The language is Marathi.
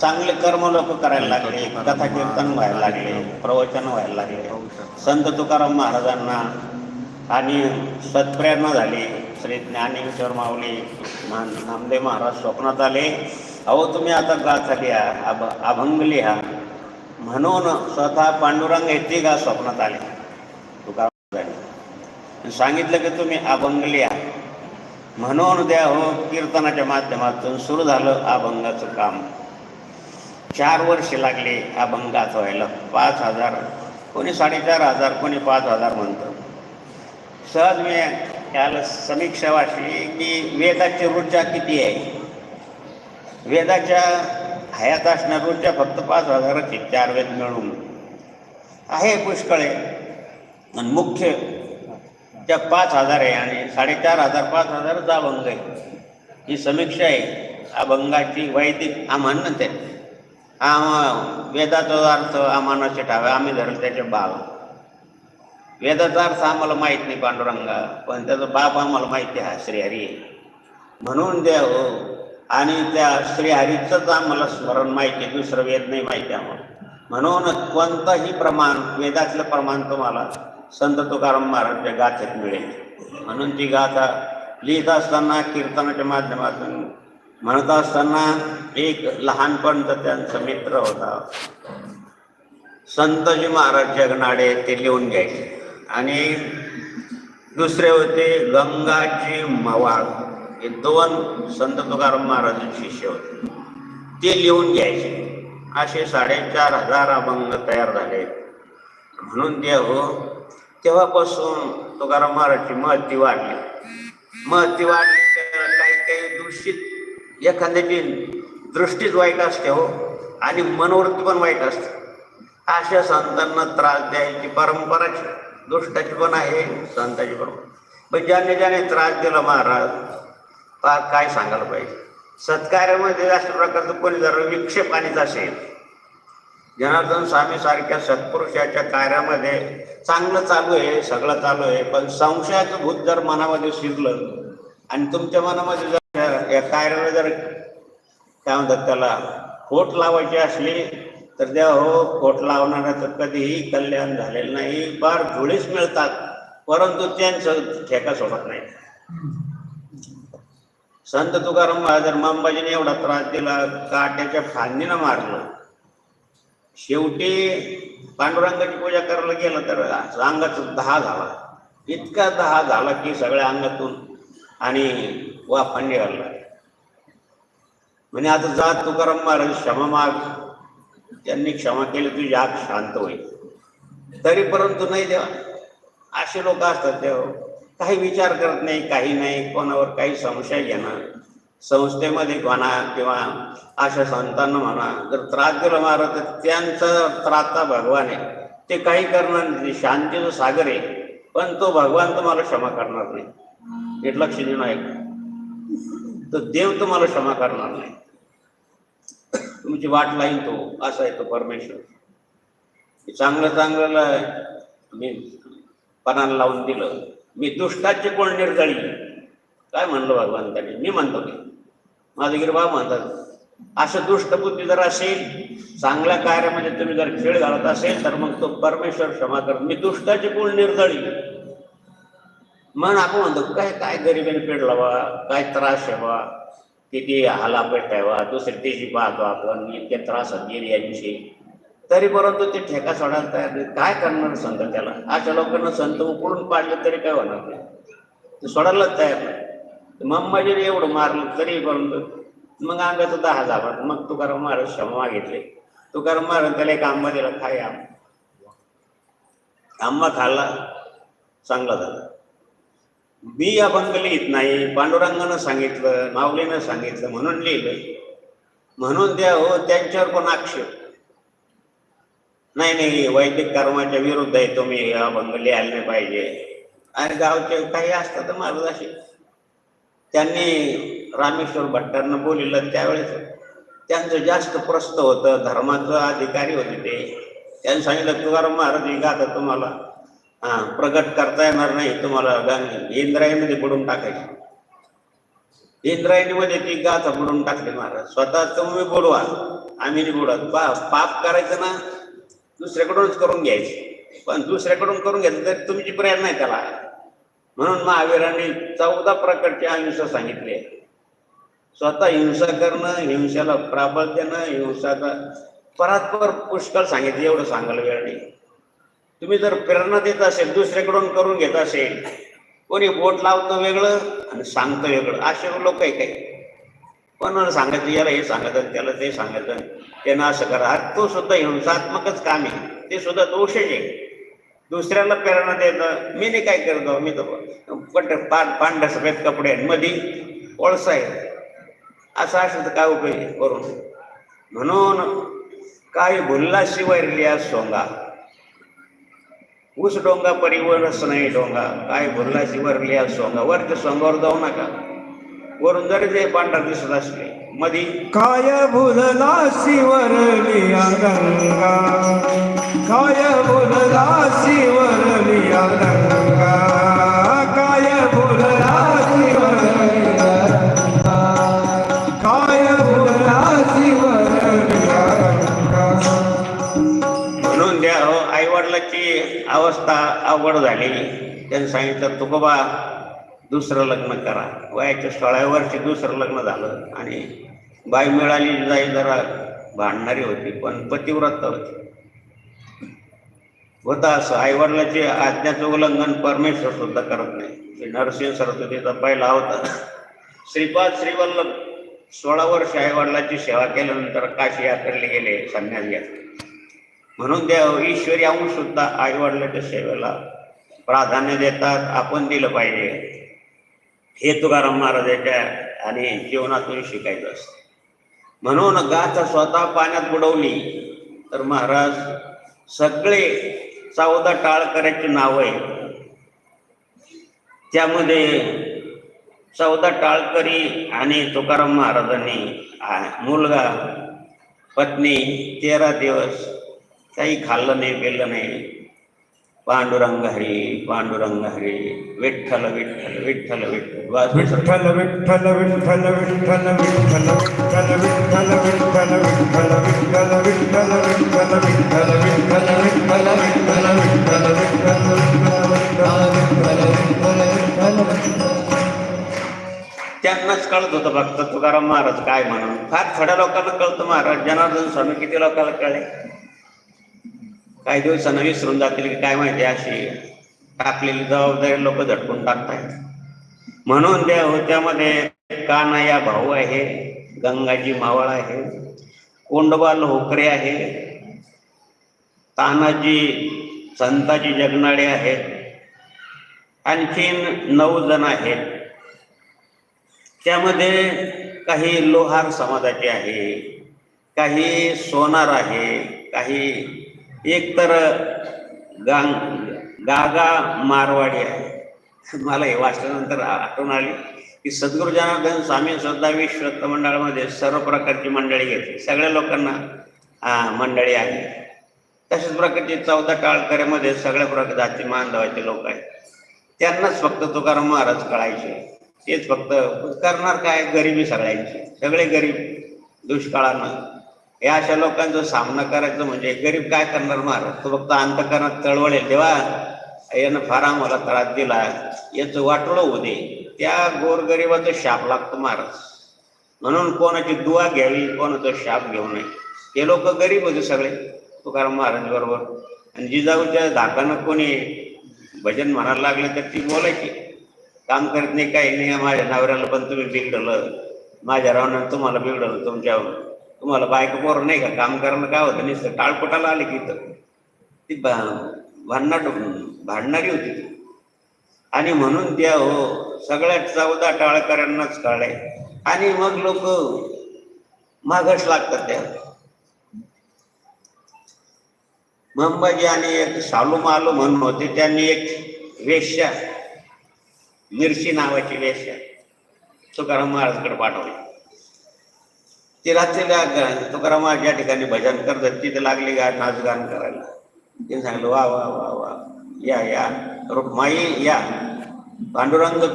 चांगले कर्म लोक करायला लागले कथा कीर्तन व्हायला लागले प्रवचन व्हायला लागले. संत तुकाराम महाराजांना आणि सत्प्रेरणा झाली. श्री ज्ञानेश्वर माऊली मान नामदेव महाराज स्वप्नात आले. अहो तुम्ही आता गाथा लिहा अभ अभंग लिहा. म्हणून स्वतः पांडुरंग येते का स्वप्नात आले. तुकाराम सांगितलं की तुम्ही अभंग लिहा. म्हणून द्या हो कीर्तनाच्या माध्यमातून सुरू झालं अभंगाचं काम. चार वर्ष लागले अभंगात व्हायला. पाच हजार कोणी साडेचार हजार कोणी पाच हजार म्हणतं. सहज मी त्याला समीक्षा वाचली की वेदाची ऋचा किती आहे? वेदाच्या हयात असणार ऋचा फक्त पाच हजाराची चार वेद मिळून. आहे पुष्कळ आहे. आणि मुख्य त्या पाच हजार आहे आणि साडेचार हजार पाच हजारच अभंग आहे ही समीक्षा आहे. अभंगाची वैदिक आम्हाला ते आम वेदाचा अर्थ आम्हाला ठावे. आम्ही धरलं त्याचे बाल. वेदाचा अर्थ आम्हाला माहीत नाही पांडुरंगा पण त्याचा बाप आम्हाला माहिती आहे श्रीहरी आहे. म्हणून द्या हो आणि त्या श्रीहरीचंच आम्हाला स्मरण माहिती आहे. दुसरं वेद नाही माहिती आम्हाला. म्हणून कोणतंही प्रमाण वेदातलं प्रमाण तुम्हाला संत तुकाराम महाराजच्या गाथेत मिळेल. म्हणून ती गाथा लिहित असताना कीर्तनाच्या माध्यमातून म्हणत असताना एक लहानपणचा त्यांचा मित्र होता. संतजी महाराज जगनाडे ते लिहून घ्यायचे. आणि दुसरे होते गंगाजी मवाळ. हे दोन संत तुकाराम महाराजांचे शिष्य होते. ते लिहून घ्यायचे. असे साडेचार हजार अभंग तयार झाले. म्हणून ते हो तेव्हापासून तुकाराम महाराजची महत्ती वाढली? महत्ती वाढली तर काही काही दूषित एखाद्याची दृष्टीच वाईट असते हो आणि मनोवृत्ती पण वाईट असते. अशा संतांना त्रास द्यायची परंपराच दुष्टाची पण आहे संताची पण. पण ज्याने ज्याने त्रास दिला महाराज फार काय सांगायला पाहिजे? सत्कार्यामध्ये अशा प्रकारचं कोणी जर विक्षेप आणीत असेल जनार्दन स्वामी सारख्या सत्पुरुषाच्या कार्यामध्ये चांगलं चालू आहे सगळं चालू आहे. पण संशयाचं भूत जर मनामध्ये शिरलं आणि तुमच्या मनामध्ये जर या कार्याला जर काय म्हणतात त्याला खोट लावायची असली तर त्या हो खोट लावणाऱ्याचं कधीही कल्याण झालेलं नाही. फार धुळीच मिळतात परंतु त्यांचं ठेका सोडत नाही. संत तुकाराम महाराज मंबाजीने एवढा त्रास दिला काट्याच्या फांदीनं मारलं शेवटी पांडुरंगाची पूजा करायला गेलं तर अंगाच दहा झाला. इतका दहा झाला की सगळ्या अंगातून आणि वाफा निघाला. म्हणजे आता जात तुकाराम महाराज क्षमा माग. त्यांनी क्षमा केली तुझी आग शांत होईल. तरी परंतु नाही देवा. असे लोक असतात तेव्हा काही विचार करत नाही काही नाही कोणावर काही संशय घेणं. संस्थेमध्ये म्हणा किंवा अशा संतांना म्हणा जर त्रास दिला मारा तर त्यांचा त्राता भगवान आहे. ते काही करणार नाही. शांतीचं सागर आहे. पण तो भगवान तुम्हाला क्षमा करणार नाही. हे लक्ष देणं आहे तो देव तुम्हाला क्षमा करणार नाही. तुमची वाट लाईन तो असा आहे तो परमेश्वर. चांगलं चांगलं मी पणाला लावून दिलं. मी दुष्टाची कोण निर्दळी? काय म्हणलं भगवान त्यांनी मी म्हणतो की माझे गिरबा म्हणतात असं दुष्ट बुद्धी जर असेल चांगल्या कार्यामध्ये तुम्ही जर खेळ घालत असेल तर मग तो परमेश्वर क्षमा कर. मी दुष्टाची कोण निर्दळी. म्हणून आपण म्हणतो काय काय गरिबीने पेडला लावा काय त्रास ठेवा बा किती हालापेट आहे बा दुसरी तेजी पाहतो आपण इतके त्रास गेली यांची. तरी परंतु ते ठेका सोडायला तयार नाही काय करणार संत त्याला? अशा लोकांना संत उकळून पाडले तरी काय होणार नाही. ते सोडायलाच तयार नाही मम्माजीने एवढं मारलं तरी परंतु मग अंगाचं दहा झाला मग तुकाराम महाराज क्षमा मागितले. तुकाराम महाराज त्याला एक आंबा दिला खाय आंबा. खाल्ला चांगला झाला. मी अभंग लिहित नाही पांडुरंगानं सांगितलं माऊलीनं सांगितलं म्हणून लिहिलं म्हणून द्या हो त्यांच्यावर पण आक्षेप. नाही नाही वैदिक कर्माच्या विरुद्ध आहे तुम्ही अभंग लिहायला नाही पाहिजे. आणि गावचे काही असतात महाराज असे त्यांनी रामेश्वर भट्टांना बोलिलं त्यावेळेस त्यांचं जास्त प्रस्त होतं धर्माचं अधिकारी होते ते. त्यांनी सांगितलं तुकाराम महाराज ही गाथा तुम्हाला हा प्रगट करता येणार नाही तुम्हाला गंग इंद्रायणीमध्ये बुडून टाकायची. इंद्रायणीमध्ये ती गाथा बुडून टाकली महाराज. स्वतः तुम्ही बुडवा आम्ही नाही बुडत पा पाप करायचं ना दुसऱ्याकडूनच करून घ्यायचे. पण दुसऱ्याकडून करून घेतलं तरी तुमची प्रेरणा आहे त्याला. म्हणून महावीरांनी चौदा प्रकारची अहिंसा सांगितली. स्वतः हिंसा करणं हिंसेला प्राबळ देणं हिंसाचा परात्पर पुष्कळ सांगितलं एवढं सांगायला वेळ नाही. तुम्ही जर प्रेरणा देत असेल दुसऱ्याकडून करून घेत असेल कोणी बोट लावतं वेगळं आणि सांगतं वेगळं असे लोक आहे काही. पण सांगायचं याला हे सांगायचं त्याला ते सांगायचं त्यांना असं करा. तो सुद्धा हिंसात्मकच काम आहे. ते सुद्धा दोषच आहे. दुसऱ्याला प्रेरणा देतं. मी नाही काय करतो मी तर पट पान पांढऱ्या सफेद कपडे आहेत मधी ओळसा आहे. असं असेल तर काय उपयोग करून. म्हणून काही भुलला शिवाय सोंगा ऊस डोंगा परिवर्स नाही डोंगा. काय भुलला लिहा सोंगा वरच्या सोंगावर जाऊ नका. वरून जरी ते पांढरा दिसत असले मधी काय भुलला शिवरली गंगा काय बोलला शिवर मिया रंगा काय भुलला शिवरली काय भुलला शिवरली गंगा? म्हणून द्या हो, आई वडिलाची अवस्था अवघड झाली. त्यांनी सांगितलं तुकोबा दुसरं लग्न करा. वयाच्या सोळाव्या वर्षी दुसरं लग्न झालं आणि बाई मिळाली जाई जरा भांडणारी होती पण पतिव्रत होती. होता असं. आई आज्ञाचं उल्लंघन परमेश्वर सुद्धा करत नाही. नरसिंह सरस्वतीचा पहिला होता. श्रीपाद श्रीवल्लभ सोळा वर्ष आईवडिलाची सेवा केल्यानंतर काशी यात्रेला गेले संन्यास घेतले. म्हणून त्या ईश्वरी अंश सुद्धा आई वडिलांच्या सेवेला प्राधान्य देतात. आपण दिलं पाहिजे. हे तुकाराम महाराजाच्या आणि जीवनातून शिकायचं असतं. म्हणून गाथा स्वतः पाण्यात बुडवली तर महाराज सगळे चौदा टाळकऱ्याची नाव आहे त्यामध्ये चौदा टाळकरी आणि तुकाराम महाराजांनी मुलगा पत्नी तेरा दिवस काही खाल्लं नाही पिल्लं नाही. पांडुरंग हरी पांडुरंग हरी विठ्ठल विठ्ठल विठ्ठल विठ्ठल बस विठ्ठल विठ्ठल विठ्ठल विठ्ठल विठ्ठल विठ्ठल विठ्ठल विठ्ठल विठ्ठल विठ्ठल विठ्ठल विठ्ठल विठ्ठल विठ्ठल विठ्ठल विठ्ठल विठ्ठल विठ्ठल विठ्ठल त्यांनाच कळत होतं फक्त तुकाराम महाराज काय म्हणून फार थोड्या लोकांना कळतं महाराज जनार्दन स्वामी किती लोकांना कळले काही दिवसांना विसरून जातील की काय माहिती अशी. टाकलेली जबाबदारी लोक झटकून टाकतायत. म्हणून त्या त्यामध्ये कानाया भाऊ आहे गंगाजी मावळ आहे कोंडबाल होकरे आहे तानाजी संताजी जगनाडे आहेत आणखीन नऊ जण आहेत. त्यामध्ये काही लोहार समाजाचे आहे काही सोनार आहे काही एक तर गांग गागा मारवाडी आहे. मला हे वाचल्यानंतर आठवण आली की सद्गुरु जनार्दन स्वामी सुद्धा विश्वस्त मंडळामध्ये सर्व प्रकारची मंडळी घेतली. सगळ्या लोकांना मंडळी आहे तशाच प्रकारची चौदा टाळकऱ्यामध्ये सगळ्या प्रकार जाती मानधवाचे लोक आहेत. त्यांनाच फक्त तुकाराम महाराज कळायचे. तेच फक्त करणार काय? गरिबी सगळ्यांची. सगळे गरीब दुष्काळानं. या अशा लोकांचा सामना करायचं म्हणजे गरीब काय करणार महाराज तो फक्त अंतकरणात चळवळेल. तेव्हा यानं फार आम्हाला त्रास दिला. याचं वाटलं होऊ दे. त्या गोरगरिबाचा शाप लागतो महाराज म्हणून कोणाची दुवा घ्यावी कोणाचा शाप घेऊ नये. ते लोक गरीब होते सगळे. तुकाराम महाराज बरोबर. आणि जिजाऊच्या धाकानं कोणी भजन म्हणायला लागले तर ती बोलायची. काम करत नाही काही नाही. माझ्या नवऱ्याला पण तुम्ही बिघडलं. माझ्या रावणानं तुम्हाला बिघडलं तुमच्या तुम्हाला बायको पोर नाही का? काम करणं काय होतं? नुसतं टाळपोटाला आले की इथं. ती भांडणाट भांडणारी होती ती. आणि म्हणून त्या हो सगळ्या चौदा टाळकऱ्यांनाच कळले आणि मग लोक मागच लागतात त्या. मंबाजी आणि एक सालू मालू म्हणून होते त्यांनी एक वेश्या मिरची नावाची वेश्या तुकाराम महाराजकडे पाठवली. ते रात्रीला तुकाराम ज्या ठिकाणी भजन करतात. तिथे लागली गा नाचगान करायला. तिने सांगितलं वा वा वा वा. या या. रुक्माई या. पांडुरंग